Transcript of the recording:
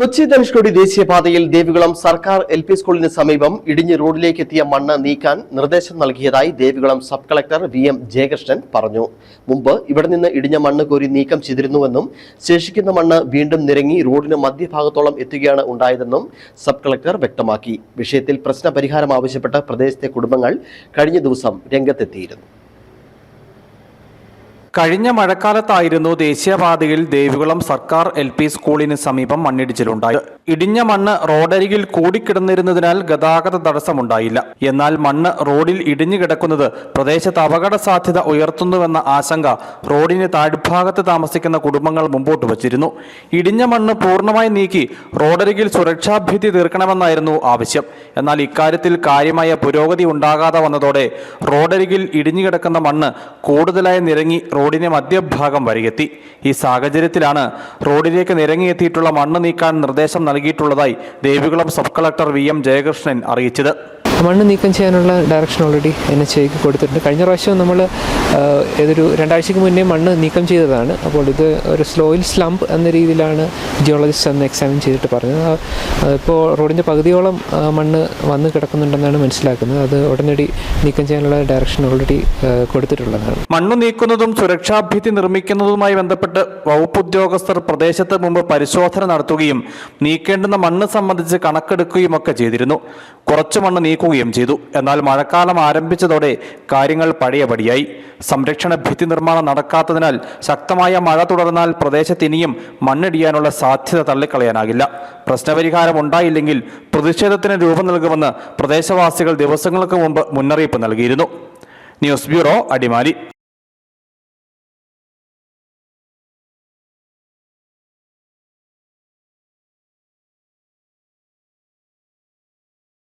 കൊച്ചി ധനുഷ്കോടി ദേശീയപാതയിൽ ദേവികുളം സർക്കാർ L P സ്കൂളിന് സമീപം ഇടിഞ്ഞ് റോഡിലേക്ക് എത്തിയ മണ്ണ് നീക്കാൻ നിർദ്ദേശം നൽകിയതായി Devikulam sub collector V M Jayakrishnan പറഞ്ഞു. മുമ്പ് ഇവിടെ നിന്ന് ഇടിഞ്ഞ മണ്ണ് കോരി നീക്കം ചെയ്തിരുന്നുവെന്നും ശേഷിക്കുന്ന മണ്ണ് വീണ്ടും നിരങ്ങി റോഡിന് മധ്യഭാഗത്തോളം എത്തുകയാണ് ഉണ്ടായതെന്നും സബ് കളക്ടർ വ്യക്തമാക്കി. വിഷയത്തിൽ പ്രശ്നപരിഹാരം ആവശ്യപ്പെട്ട പ്രദേശത്തെ കുടുംബങ്ങൾ കഴിഞ്ഞ ദിവസം രംഗത്തെത്തിയിരുന്നു. കഴിഞ്ഞ മഴക്കാലത്തായിരുന്നു ദേശീയപാതയിൽ ദേവികുളം സർക്കാർ എൽ പി സ്കൂളിന് സമീപം മണ്ണിടിച്ചിലുണ്ടായത് ഇടിഞ്ഞ മണ്ണ് റോഡരികിൽ കൂടിക്കിടന്നിരുന്നതിനാൽ ഗതാഗത തടസ്സമുണ്ടായില്ല. എന്നാൽ മണ്ണ് റോഡിൽ ഇടിഞ്ഞു കിടക്കുന്നത് പ്രദേശത്ത് അപകട സാധ്യത ഉയർത്തുന്നുവെന്ന ആശങ്ക റോഡിന് താഴ്ഭാഗത്ത് താമസിക്കുന്ന കുടുംബങ്ങൾ മുമ്പോട്ട് വച്ചിരുന്നു. ഇടിഞ്ഞ മണ്ണ് പൂർണമായി നീക്കി റോഡരികിൽ സുരക്ഷാഭിത്തി തീർക്കണമെന്നായിരുന്നു ആവശ്യം. എന്നാൽ ഇക്കാര്യത്തിൽ കാര്യമായ പുരോഗതി ഉണ്ടാകാതെ വന്നതോടെ റോഡരികിൽ ഇടിഞ്ഞു കിടക്കുന്ന മണ്ണ് കൂടുതലായി നിരങ്ങി റോഡിന് മധ്യഭാഗം വരികെത്തി ഈ സാഹചര്യത്തിലാണ് റോഡിലേക്ക് നിരങ്ങിയെത്തിയിട്ടുള്ള മണ്ണ് നീക്കാൻ നിർദ്ദേശം നൽകിയിട്ടുള്ളതായി Devikulam sub collector V M Jayakrishnan അറിയിച്ചത്. മണ്ണ് നീക്കം ചെയ്യാനുള്ള ഡയറക്ഷൻ ഓൾറെഡി എൻ എച്ച് ഐക്ക് കൊടുത്തിട്ടുണ്ട്. കഴിഞ്ഞ പ്രാവശ്യം നമ്മൾ ഏതൊരു രണ്ടാഴ്ചയ്ക്ക് മുന്നേ മണ്ണ് നീക്കം ചെയ്തതാണ്. അപ്പോൾ ഇത് ഒരു സ്ലോയിൽ സ്ലംപ് എന്ന രീതിയിലാണ് ജിയോളജിസ്റ്റ് അന്ന് എക്സാമിൻ ചെയ്തിട്ട് പറഞ്ഞത്. ഇപ്പോൾ റോഡിന്റെ പകുതിയോളം മണ്ണ് വന്ന് കിടക്കുന്നുണ്ടെന്നാണ് മനസ്സിലാക്കുന്നത്. അത് ഉടനടി നീക്കം ചെയ്യാനുള്ള ഡയറക്ഷൻ ഓൾറെഡി കൊടുത്തിട്ടുള്ളതാണ്. മണ്ണ് നീക്കുന്നതും സുരക്ഷാഭിത്തി നിർമ്മിക്കുന്നതുമായി ബന്ധപ്പെട്ട് വകുപ്പ് ഉദ്യോഗസ്ഥർ പ്രദേശത്ത് മുമ്പ് പരിശോധന നടത്തുകയും നീക്കേണ്ടുന്ന മണ്ണ് സംബന്ധിച്ച് കണക്കെടുക്കുകയും ഒക്കെ ചെയ്തിരുന്നു. കുറച്ച് മണ്ണ് നീക്കുകയും ചെയ്തു. എന്നാൽ മഴക്കാലം ആരംഭിച്ചതോടെ കാര്യങ്ങൾ പഴയപടിയായി. സംരക്ഷണ ഭിത്തി നിർമ്മാണം നടക്കാത്തതിനാൽ ശക്തമായ മഴ തുടർന്നാൽ പ്രദേശത്ത് ഇനിയും മണ്ണിടിയാനുള്ള സാധ്യത തള്ളിക്കളയാനാകില്ല. പ്രശ്നപരിഹാരം ഉണ്ടായില്ലെങ്കിൽ പ്രതിഷേധത്തിന് രൂപം നൽകുമെന്ന് പ്രദേശവാസികൾ ദിവസങ്ങൾക്ക് മുമ്പ് മുന്നറിയിപ്പ് നൽകിയിരുന്നു. News bureau Adimali.